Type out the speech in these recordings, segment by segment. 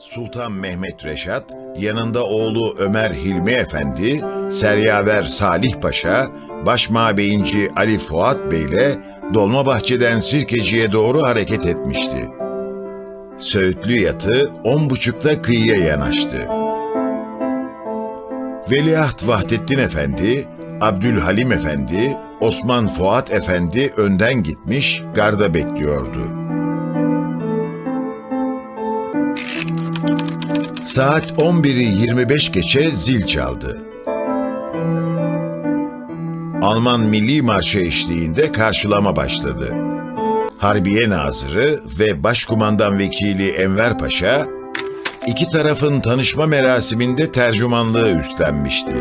Sultan Mehmet Reşat, yanında oğlu Ömer Hilmi Efendi, Seryaver Salih Paşa, Başmabeyinci Ali Fuat Bey ile Dolmabahçe'den Sirkeci'ye doğru hareket etmişti. Söğütlü yatı on buçukta kıyıya yanaştı. Veliaht Vahdettin Efendi, Abdülhalim Efendi, Osman Fuat Efendi önden gitmiş, garda bekliyordu. Saat 11'i 25 geçe zil çaldı. Alman Milli Marşı eşliğinde karşılama başladı. Harbiye Nazırı ve Başkumandan Vekili Enver Paşa, iki tarafın tanışma merasiminde tercümanlığı üstlenmişti.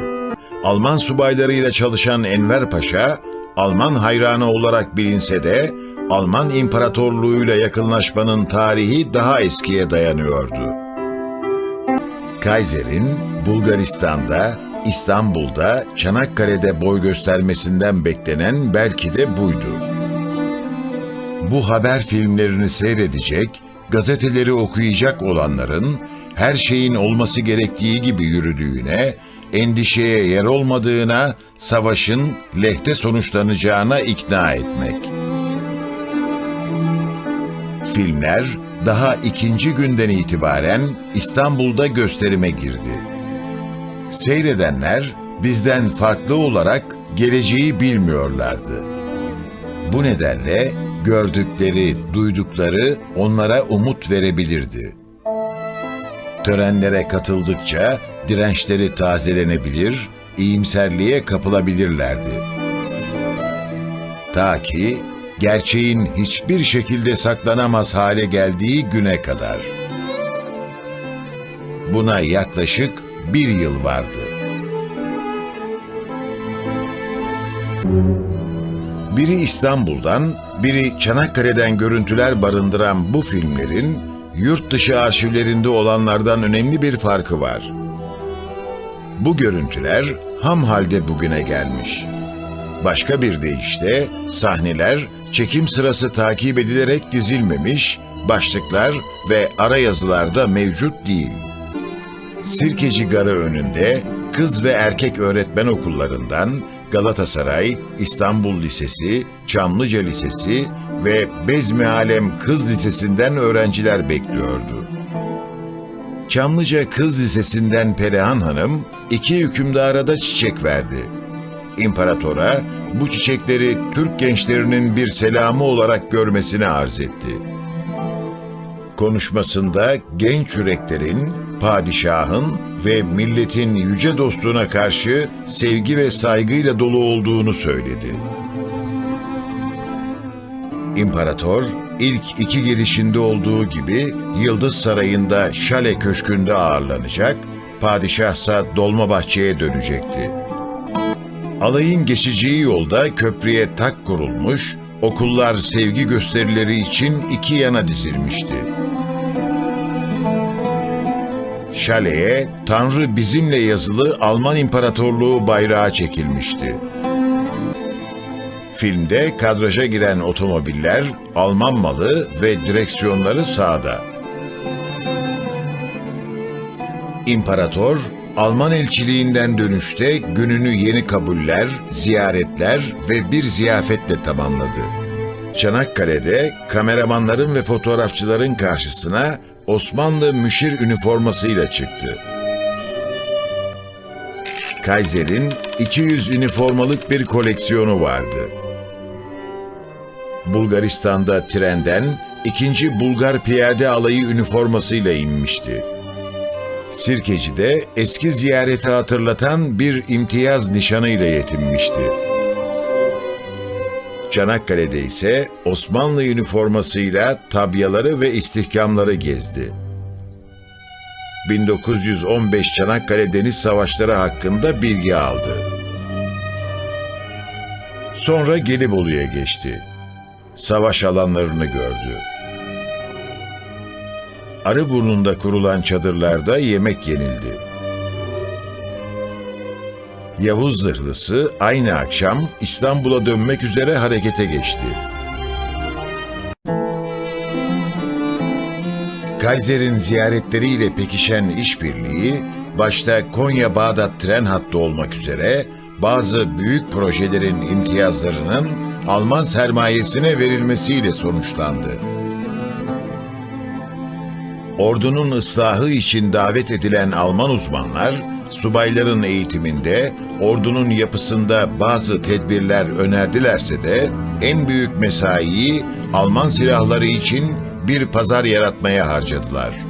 Alman subaylarıyla çalışan Enver Paşa, Alman hayranı olarak bilinse de, Alman İmparatorluğuyla yakınlaşmanın tarihi daha eskiye dayanıyordu. Kaiser'in Bulgaristan'da, İstanbul'da, Çanakkale'de boy göstermesinden beklenen belki de buydu. Bu haber filmlerini seyredecek, gazeteleri okuyacak olanların her şeyin olması gerektiği gibi yürüdüğüne, endişeye yer olmadığına, savaşın lehte sonuçlanacağına ikna etmek. Filmler daha ikinci günden itibaren İstanbul'da gösterime girdi. Seyredenler bizden farklı olarak geleceği bilmiyorlardı. Bu nedenle gördükleri, duydukları onlara umut verebilirdi. Törenlere katıldıkça dirençleri tazelenebilir, iyimserliğe kapılabilirlerdi. Ta ki gerçeğin hiçbir şekilde saklanamaz hale geldiği güne kadar. Buna yaklaşık bir yıl vardı. Biri İstanbul'dan, biri Çanakkale'den görüntüler barındıran bu filmlerin yurt dışı arşivlerinde olanlardan önemli bir farkı var. Bu görüntüler ham halde bugüne gelmiş. Başka bir deyişle sahneler çekim sırası takip edilerek dizilmemiş, başlıklar ve ara yazılarda mevcut değil. Sirkeci Garı önünde kız ve erkek öğretmen okullarından Galatasaray, İstanbul Lisesi, Çamlıca Lisesi ve Bezmi Alem Kız Lisesi'nden öğrenciler bekliyordu. Çamlıca Kız Lisesi'nden Perihan Hanım iki hükümdara da çiçek verdi. İmparatora bu çiçekleri Türk gençlerinin bir selamı olarak görmesini arz etti. Konuşmasında genç yüreklerin, padişahın ve milletin yüce dostluğuna karşı sevgi ve saygıyla dolu olduğunu söyledi. İmparator ilk iki gelişinde olduğu gibi Yıldız Sarayı'nda Şale Köşkü'nde ağırlanacak, padişahsa Dolmabahçe'ye dönecekti. Alayın geçeceği yolda köprüye tak kurulmuş, okullar sevgi gösterileri için iki yana dizilmişti. Şale'ye Tanrı bizimle yazılı Alman İmparatorluğu bayrağı çekilmişti. Filmde kadraja giren otomobiller Alman malı ve direksiyonları sağda. İmparator, Alman elçiliğinden dönüşte gününü yeni kabuller, ziyaretler ve bir ziyafetle tamamladı. Çanakkale'de kameramanların ve fotoğrafçıların karşısına Osmanlı müşir üniformasıyla çıktı. Kaiser'in 200 üniformalık bir koleksiyonu vardı. Bulgaristan'da trenden ikinci Bulgar Piyade Alayı üniformasıyla inmişti. Sirkeci'de eski ziyareti hatırlatan bir imtiyaz nişanıyla yetinmişti. Çanakkale'de ise Osmanlı üniformasıyla tabyaları ve istihkamları gezdi. 1915 Çanakkale Deniz Savaşları hakkında bilgi aldı. Sonra Gelibolu'ya geçti. Savaş alanlarını gördü. Arıburnu'nda kurulan çadırlarda yemek yenildi. Yavuz zırhlısı aynı akşam İstanbul'a dönmek üzere harekete geçti. Kaiser'in ziyaretleriyle pekişen işbirliği, başta Konya-Bağdat tren hattı olmak üzere bazı büyük projelerin imtiyazlarının Alman sermayesine verilmesiyle sonuçlandı. Ordunun ıslahı için davet edilen Alman uzmanlar, subayların eğitiminde, ordunun yapısında bazı tedbirler önerdilerse de en büyük mesaiyi Alman silahları için bir pazar yaratmaya harcadılar.